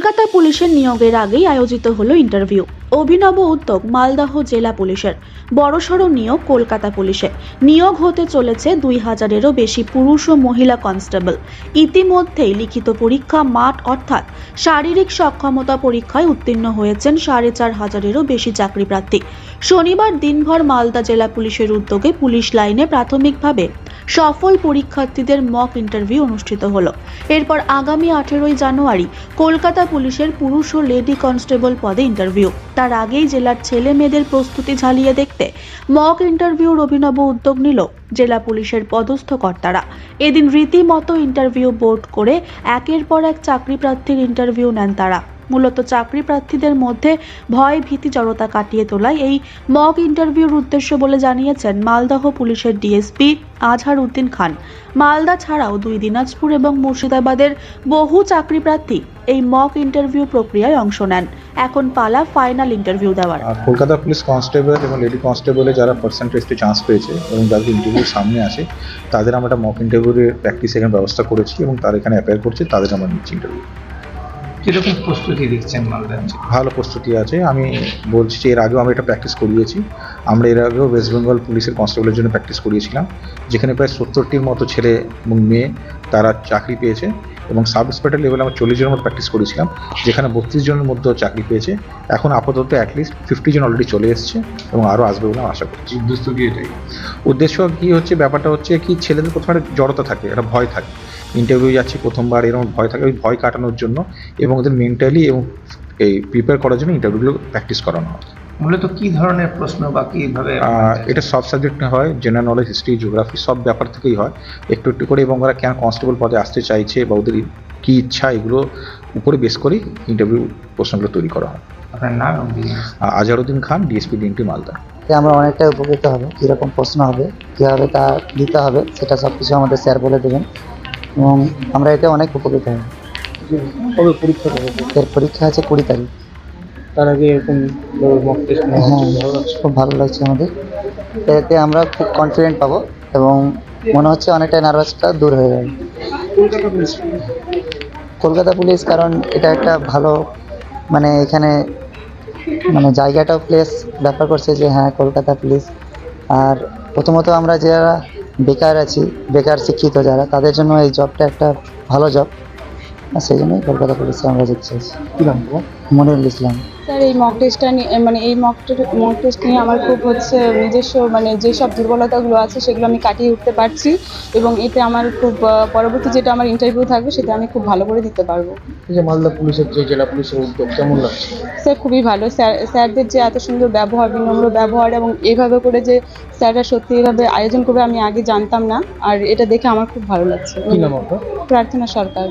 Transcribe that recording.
কলকাতা পুলিশের নিয়োগের আগেই আয়োজিত হলো ইন্টারভিউ। অভিনব উদ্যোগ মালদহ জেলা পুলিশের। বড়সড় নিয়োগ কলকাতা পুলিশে নিয়োগ হতে চলেছে দুই হাজারেরও বেশি পুরুষ ও মহিলা কনস্টেবল। ইতিমধ্যেই লিখিত পরীক্ষা মাঠ অর্থাৎ শারীরিক সক্ষমতা পরীক্ষায় উত্তীর্ণ হয়েছেন সাড়ে চার হাজারেরও বেশি চাকরি প্রার্থী শনিবার দিনভর মালদা জেলা পুলিশের উদ্যোগে পুলিশ লাইনে প্রাথমিকভাবে সফল পরীক্ষার্থীদের মক ইন্টারভিউ অনুষ্ঠিত হলো। এরপর আগামী আঠেরোই জানুয়ারি কলকাতা পুলিশের পুরুষ ও লেডি কনস্টেবল পদে ইন্টারভিউ। তার আগেই জেলার ছেলে মেয়েদের প্রস্তুতি ঝালিয়ে দেখতে মক ইন্টারভিউর অভিনব উদ্যোগ নিল জেলা পুলিশের পদস্থ কর্তারা। এদিন রীতিমতো ইন্টারভিউ বোর্ড করে একের পর এক চাকরি প্রার্থীর ইন্টারভিউ নেন তারা। মূলত চাকরি প্রার্থীদের মধ্যে ভয় ভীতি জড়তা কাটিয়ে তোলাই এই মক ইন্টারভিউর উদ্দেশ্য বলে জানিয়েছেন মালদহ পুলিশের ডিএসপি আজহার উদ্দিন খান। মালদা ছাড়াও দুই দিনাজপুর এবং মুর্শিদাবাদের বহু চাকরি প্রার্থী এই মক ইন্টারভিউ প্রক্রিয়ায় অংশ নেন। এখন পালা ফাইনাল ইন্টারভিউ দেওয়ার। কলকাতা পুলিশ কনস্টেবল এবং লেডি কনস্টেবলে যারা পার্সেন্টেজে চান্স পেয়েছে এবং যাদের ইন্টারভিউ সামনে আসে তাদের আমরা মক ইন্টারভিউর প্র্যাকটিস এখানে ব্যবস্থা করেছি এবং তারা এখানে অ্যাপেয়ার করছে, তাদের আমরা নিচ্ছি ইন্টারভিউ কীরকম প্রস্তুতি দিচ্ছেন মালদা ভালো প্রস্তুতি আছে। আমি বলছি যে, এর আগেও আমি এটা প্র্যাকটিস করিয়েছি। আমরা এর আগেও ওয়েস্ট বেঙ্গল পুলিশের কনস্টেবলের জন্য প্র্যাকটিস করিয়েছিলাম যেখানে প্রায় সত্তরটির মতো ছেলে এবং মেয়ে তারা চাকরি পেয়েছে এবং সাব ইন্সপেক্টর লেভেলে আমরা চল্লিশ জনের মতো প্র্যাকটিস করেছিলাম যেখানে বত্রিশ জনের মধ্যেও চাকরি পেয়েছে। এখন আপাতত অ্যাটলিস্ট ফিফটি জন অলরেডি চলে এসছে এবং আরও আসবে বলে আমি আশা করছি। উদ্দেশ্য কি এটাই? উদ্দেশ্য কি হচ্ছে ব্যাপারটা হচ্ছে কি ছেলেদের প্রথমে একটা জড়তা থাকে একটা ভয় থাকে। ইন্টারভিউ যাচ্ছে প্রথমবার এরকম ভয় থাকে ওই ভয় কাটানোর জন্য এবং ওদের মেন্টালি এবং এই প্রিপেয়ার করার জন্য ইন্টারভিউগুলো প্র্যাকটিস করানো হয়। মূলত কি ধরনের প্রশ্ন বা কীভাবে এটা সব সাবজেক্টে হয় জেনারেল নলেজ হিস্ট্রি জিওগ্রাফি সব ব্যাপার থেকেই হয়। একটু একটু করে এবং ওরা কেন কনস্টেবল পদে আসতে চাইছে বা ওদের কী ইচ্ছা এগুলো উপরে বেস করেই ইন্টারভিউ প্রশ্নগুলো তৈরি করা হয়। আপনার নাম খান ডিএসপি ডিএমটি মালদা। আমরা অনেকটাই উপকৃত হব কীরকম প্রশ্ন হবে কীভাবে তা দিতে হবে সেটা সব কিছু আমাদের স্যার বলে দেবেন। এবং আমরা এতে অনেক উপকৃত হব। পরীক্ষা দেবো? এর পরীক্ষা আছে কুড়ি তারিখ। তার আগে এরকম মক টেস্ট হ্যাঁ খুব ভালো লাগছে আমাদের। এতে আমরা খুব কনফিডেন্ট পাবো এবং মনে হচ্ছে অনেকটাই নার্ভাসটা দূর হয়ে যাবে। কলকাতা পুলিশ কারণ এটা একটা ভালো মানে এখানে মানে জায়গাটাও প্লেস ব্যাপার করছে যে হ্যাঁ কলকাতা পুলিশ আর প্রথমত আমরা যারা বেকার আছি বেকার শিক্ষিত যারা তাদের জন্য এই জবটা একটা ভালো জব সেই জন্যই কলকাতা পুলিশে আমরা যেতে চাইছি মনিরুল ইসলাম। স্যার এই মক টেস্টটা নিয়ে মানে এই মক মক টেস্ট নিয়ে আমার খুব হচ্ছে নিজস্ব মানে যেসব দুর্বলতাগুলো আছে সেগুলো আমি কাটিয়ে উঠতে পারছি এবং এতে আমার খুব পরবর্তী যেটা আমার ইন্টারভিউ থাকবে সেটা আমি খুব ভালো করে দিতে পারব। যে মালদা পুলিশের যে জেলা পুলিশের উদ্যোগ কেমন লাগছে? স্যার খুবই ভালো। স্যার স্যারদের যে এত সুন্দর ব্যবহার বিনম্র ব্যবহার এবং এভাবে করে যে স্যাররা সত্যি এভাবে আয়োজন করবে আমি আগে জানতাম না আর এটা দেখে আমার খুব ভালো লাগছে। প্রার্থনা সরকার।